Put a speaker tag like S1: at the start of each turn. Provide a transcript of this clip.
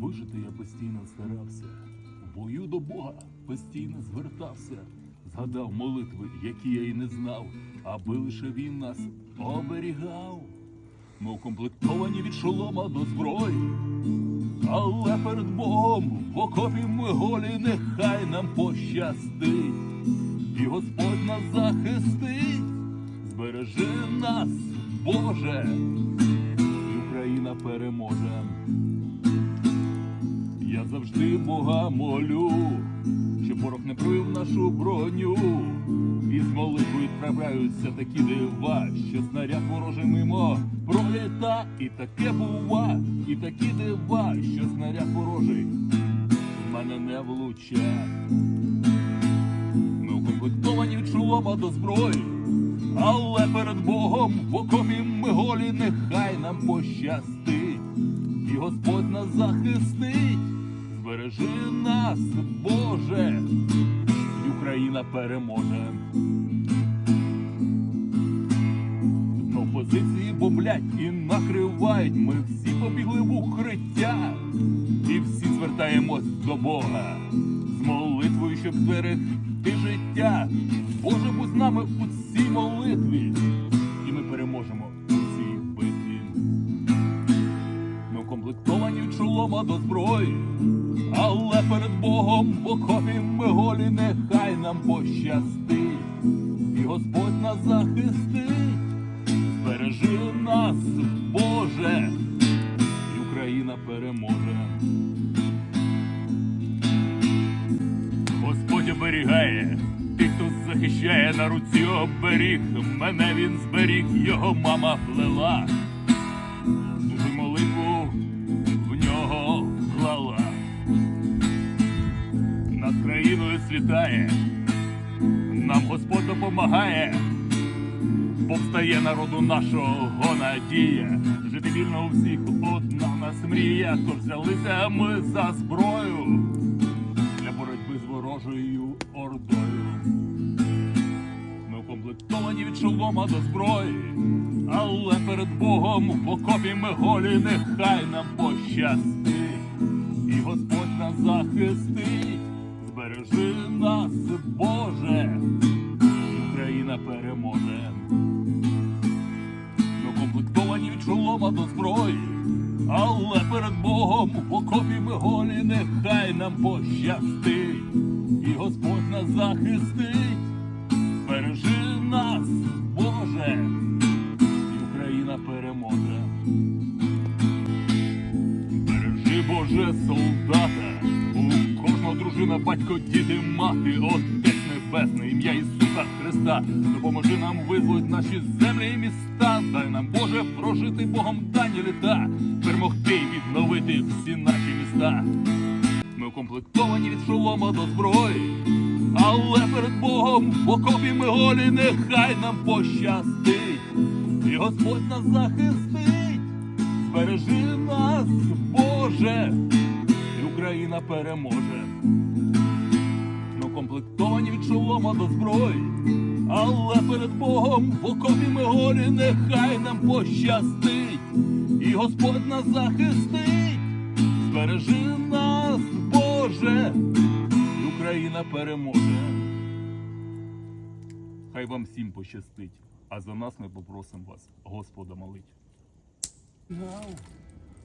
S1: Вижити я постійно старався, в бою до Бога постійно звертався, згадав молитви, які я й не знав, аби лише він нас оберігав. Ми укомплектовані від шолома до зброї, але перед Богом в окопі ми голі, нехай нам пощастить, і Господь нас захистить, збережи нас, Боже, і Україна переможе. Завжди Бога молю, щоб ворог не пробив нашу броню. І з молитвою трапляються такі дива, що снаряд ворожий мимо проліта, і таке бува, і такі дива, що снаряд ворожий в мене не влуче. Ми укомплектовані від шолома до зброї, але перед Богом в окопі ми голі, нехай нам пощастить, і Господь нас захистить, збережи нас, Боже, і Україна переможе. На позиції боблять і накривають. Ми всі побігли в укриття, і всі звертаємось до Бога з молитвою, щоб зберегти життя. Боже, будь з нами у цій молитві, шолома до зброї, але перед Богом в окопі ми голі, нехай нам пощастить, і Господь нас захистить, збережи нас, Боже, і Україна переможе. Господь оберігає тих, хто захищає на руці оберіг. Мене він зберіг, його мама плела. Світає, нам Господь допомагає. Повстає народу нашого надія. Жити вільно у всіх одна нас мрія. Тож взялися ми за зброю для боротьби з ворожою ордою. Ми укомплектовані від шолома до зброї, але перед Богом в окопі ми голі, нехай нам пощастить, Господь нас захистить, збережи нас, Боже, Україна переможе. Ми укомплектовані від шолома до зброї, але перед Богом в окопі ми голі, нехай нам пощастить, і Господь нас захистить, бережи нас, Боже, і Україна переможе. Бережи, Боже, солдата, у кожного дружина, батько, діти, мати, отець небесний, ім'я Ісуса Христа. Допоможи нам визволити наші землі і міста. Дай нам, Боже, прожити Богом дані літа, перемогти і відновити всі наші міста. Ми укомплектовані від шолома до зброї, але перед Богом в окопі ми голі, нехай нам пощастить, і Господь нас захистить, збережи нас, Боже, Україна переможе. Ми укомплектовані від шолома до зброї, але перед Богом в окопі ми голі, нехай нам пощастить, і Господь нас захистить, збережи нас, Боже, і Україна переможе. Хай вам всім пощастить, а за нас ми попросимо вас, Господа молить.